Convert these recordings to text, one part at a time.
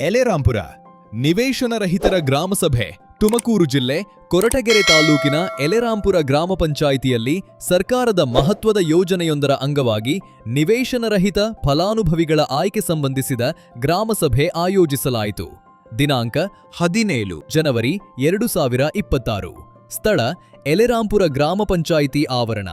ಎಲೆರಾಂಪುರ ನಿವೇಶನ ರಹಿತರ ಗ್ರಾಮಸಭೆ ತುಮಕೂರು ಜಿಲ್ಲೆ, ಕೊರಟಗೆರೆ ತಾಲೂಕಿನ ಎಲೆರಾಂಪುರ ಗ್ರಾಮ ಪಂಚಾಯಿತಿಯಲ್ಲಿ ಸರ್ಕಾರದ ಮಹತ್ವದ ಯೋಜನೆಯೊಂದರ ಅಂಗವಾಗಿ ನಿವೇಶನರಹಿತ ಫಲಾನುಭವಿಗಳ ಆಯ್ಕೆ ಸಂಬಂಧಿಸಿದ ಗ್ರಾಮಸಭೆ ಆಯೋಜಿಸಲಾಯಿತು. ದಿನಾಂಕ ಹದಿನೇಳು ಜನವರಿ ಎರಡು ಸಾವಿರ ಇಪ್ಪತ್ತಾರು. ಸ್ಥಳ ಎಲೆರಾಂಪುರ ಗ್ರಾಮ ಪಂಚಾಯಿತಿ ಆವರಣ.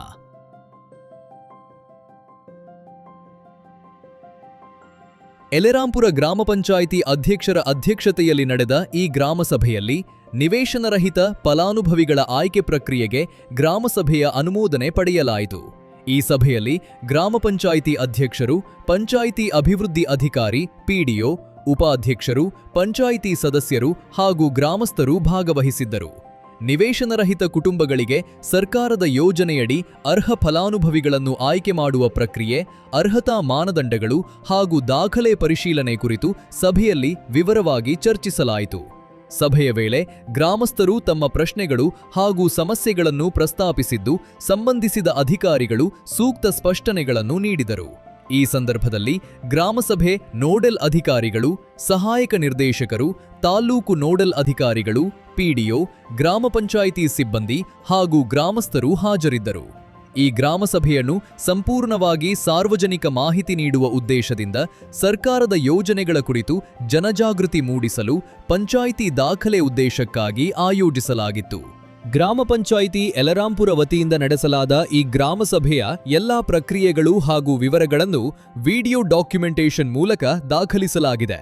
ಎಲೆರಾಂಪುರ ಗ್ರಾಮ ಪಂಚಾಯಿತಿ ಅಧ್ಯಕ್ಷರ ಅಧ್ಯಕ್ಷತೆಯಲ್ಲಿ ನಡೆದ ಈ ಗ್ರಾಮ ಸಭೆಯಲ್ಲಿ ನಿವೇಶನರಹಿತ ಫಲಾನುಭವಿಗಳ ಆಯ್ಕೆ ಪ್ರಕ್ರಿಯೆಗೆ ಗ್ರಾಮಸಭೆಯ ಅನುಮೋದನೆ ಪಡೆಯಲಾಯಿತು. ಈ ಸಭೆಯಲ್ಲಿ ಗ್ರಾಮ ಪಂಚಾಯಿತಿ ಅಧ್ಯಕ್ಷರು, ಪಂಚಾಯಿತಿ ಅಭಿವೃದ್ಧಿ ಅಧಿಕಾರಿ ಪಿಡಿಒ ಉಪಾಧ್ಯಕ್ಷರು, ಪಂಚಾಯಿತಿ ಸದಸ್ಯರು ಹಾಗೂ ಗ್ರಾಮಸ್ಥರು ಭಾಗವಹಿಸಿದ್ದರು. ನಿವೇಶನರಹಿತ ಕುಟುಂಬಗಳಿಗೆ ಸರ್ಕಾರದ ಯೋಜನೆಯಡಿ ಅರ್ಹ ಫಲಾನುಭವಿಗಳನ್ನು ಆಯ್ಕೆ ಮಾಡುವ ಪ್ರಕ್ರಿಯೆ, ಅರ್ಹತಾ ಮಾನದಂಡಗಳು ಹಾಗೂ ದಾಖಲೆ ಪರಿಶೀಲನೆ ಕುರಿತು ಸಭೆಯಲ್ಲಿ ವಿವರವಾಗಿ ಚರ್ಚಿಸಲಾಯಿತು. ಸಭೆಯ ವೇಳೆ ಗ್ರಾಮಸ್ಥರು ತಮ್ಮ ಪ್ರಶ್ನೆಗಳು ಹಾಗೂ ಸಮಸ್ಯೆಗಳನ್ನು ಪ್ರಸ್ತಾಪಿಸಿದ್ದು, ಸಂಬಂಧಿಸಿದ ಅಧಿಕಾರಿಗಳು ಸೂಕ್ತ ಸ್ಪಷ್ಟನೆಗಳನ್ನು ನೀಡಿದರು. ಈ ಸಂದರ್ಭದಲ್ಲಿ ಗ್ರಾಮಸಭೆ ನೋಡೆಲ್ ಅಧಿಕಾರಿಗಳು, ಸಹಾಯಕ ನಿರ್ದೇಶಕರು ತಾಲ್ಲೂಕು ನೋಡೆಲ್ ಅಧಿಕಾರಿಗಳು, ಪಿಡಿಒ, ಗ್ರಾಮ ಪಂಚಾಯಿತಿ ಸಿಬ್ಬಂದಿ ಹಾಗೂ ಗ್ರಾಮಸ್ಥರು ಹಾಜರಿದ್ದರು. ಈ ಗ್ರಾಮಸಭೆಯನ್ನು ಸಂಪೂರ್ಣವಾಗಿ ಸಾರ್ವಜನಿಕ ಮಾಹಿತಿ ನೀಡುವ ಉದ್ದೇಶದಿಂದ ಸರ್ಕಾರದ ಯೋಜನೆಗಳ ಕುರಿತು ಜನಜಾಗೃತಿ ಮೂಡಿಸಲು ಪಂಚಾಯಿತಿ ದಾಖಲೆ ಉದ್ದೇಶಕ್ಕಾಗಿ ಆಯೋಜಿಸಲಾಗಿತ್ತು. ಗ್ರಾಮ ಪಂಚಾಯಿತಿ ಯಲರಾಂಪುರ ವತಿಯಿಂದ ನಡೆಸಲಾದ ಈ ಗ್ರಾಮ ಸಭೆಯ ಎಲ್ಲಾ ಪ್ರಕ್ರಿಯೆಗಳು ಹಾಗೂ ವಿವರಗಳನ್ನು ವಿಡಿಯೋ ಡಾಕ್ಯುಮೆಂಟೇಶನ್ ಮೂಲಕ ದಾಖಲಿಸಲಾಗಿದೆ.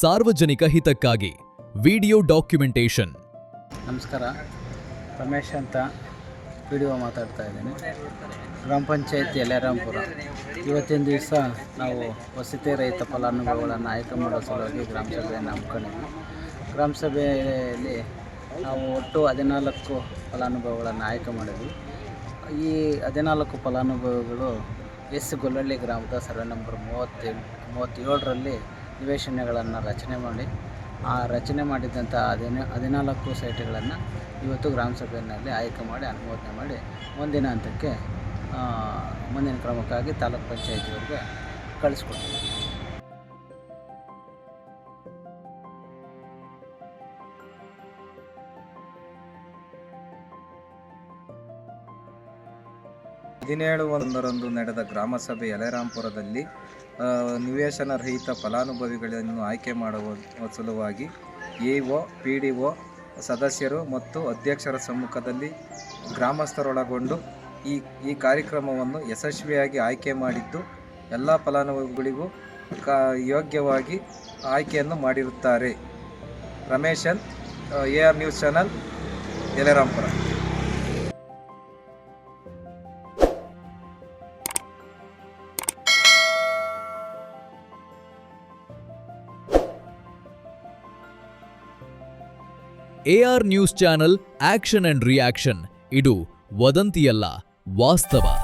ಸಾರ್ವಜನಿಕ ಹಿತಕ್ಕಾಗಿ ವಿಡಿಯೋ ಡಾಕ್ಯುಮೆಂಟೇಶನ್ ನಮಸ್ಕಾರ. ರಮೇಶ್ ಅಂತ ವಿಡಿಯೋ ಮಾತಾಡ್ತಾ ಇದ್ದೀನಿ. ಗ್ರಾಮ ಪಂಚಾಯತಿ ಯಲರಾಂಪುರ. ಇವತ್ತಿನ ದಿವಸ ನಾವು ವಸತಿ ರಹಿತ ಫಲಾನುಭವಿಗಳನ್ನು ಆಯ್ಕೆ ಮಾಡೋ ಸಲುವಾಗಿ ಗ್ರಾಮ ಸಭೆಯನ್ನು ಹಮ್ಮಿಕೊಂಡಿದ್ವಿ. ಗ್ರಾಮ ಸಭೆಯಲ್ಲಿ ನಾವು ಒಟ್ಟು ಹದಿನಾಲ್ಕು ಫಲಾನುಭವಿಗಳನ್ನು ಆಯ್ಕೆ ಮಾಡಿದ್ವಿ. ಈ ಹದಿನಾಲ್ಕು ಫಲಾನುಭವಿಗಳು ಎಸ್ ಗೊಲ್ಲಳ್ಳಿ ಗ್ರಾಮದ ಸರ್ವೆ ನಂಬರ್ ಮೂವತ್ತೇಳು ಮೂವತ್ತೇಳರಲ್ಲಿ ನಿವೇಶನಗಳನ್ನು ರಚನೆ ಮಾಡಿ, ಆ ರಚನೆ ಮಾಡಿದಂಥ ಹದಿನ, ಹದಿನಾಲ್ಕು ಸೈಟ್ಗಳನ್ನು ಇವತ್ತು ಗ್ರಾಮ ಸಭೆಯಲ್ಲಿ ಆಯ್ಕೆ ಮಾಡಿ, ಅನುಮೋದನೆ ಮಾಡಿ, ಮುಂದಿನ ಹಂತಕ್ಕೆ ಮುಂದಿನ ಕ್ರಮಕ್ಕಾಗಿ ತಾಲೂಕು ಪಂಚಾಯತಿಯವರಿಗೆ ಕಳಿಸ್ಕೊಡ್ತೀವಿ ಹದಿನೇಳು ಒಂದರಂದು ನಡೆದ ಗ್ರಾಮಸಭೆ ಯಲೆರಾಂಪುರದಲ್ಲಿ ನಿವೇಶನ ರಹಿತ ಫಲಾನುಭವಿಗಳನ್ನು ಆಯ್ಕೆ ಮಾಡುವ ಸಲುವಾಗಿ ಎಒ ಪಿ ಡಿ ಒ ಸದಸ್ಯರು ಮತ್ತು ಅಧ್ಯಕ್ಷರ ಸಮ್ಮುಖದಲ್ಲಿ ಗ್ರಾಮಸ್ಥರೊಳಗೊಂಡು ಈ ಈ ಕಾರ್ಯಕ್ರಮವನ್ನು ಯಶಸ್ವಿಯಾಗಿ ಆಯ್ಕೆ ಮಾಡಿದ್ದು ಎಲ್ಲ ಫಲಾನುಭವಿಗಳಿಗೂ ಕಾ, ಯೋಗ್ಯವಾಗಿ ಆಯ್ಕೆಯನ್ನು ಮಾಡಿರುತ್ತಾರೆ. Rameshan A R news channel ಯಲೆರಾಂಪುರ A R news channel action and reaction. ಇದು ವದಂತಿಯಲ್ಲ ವಾಸ್ತವ.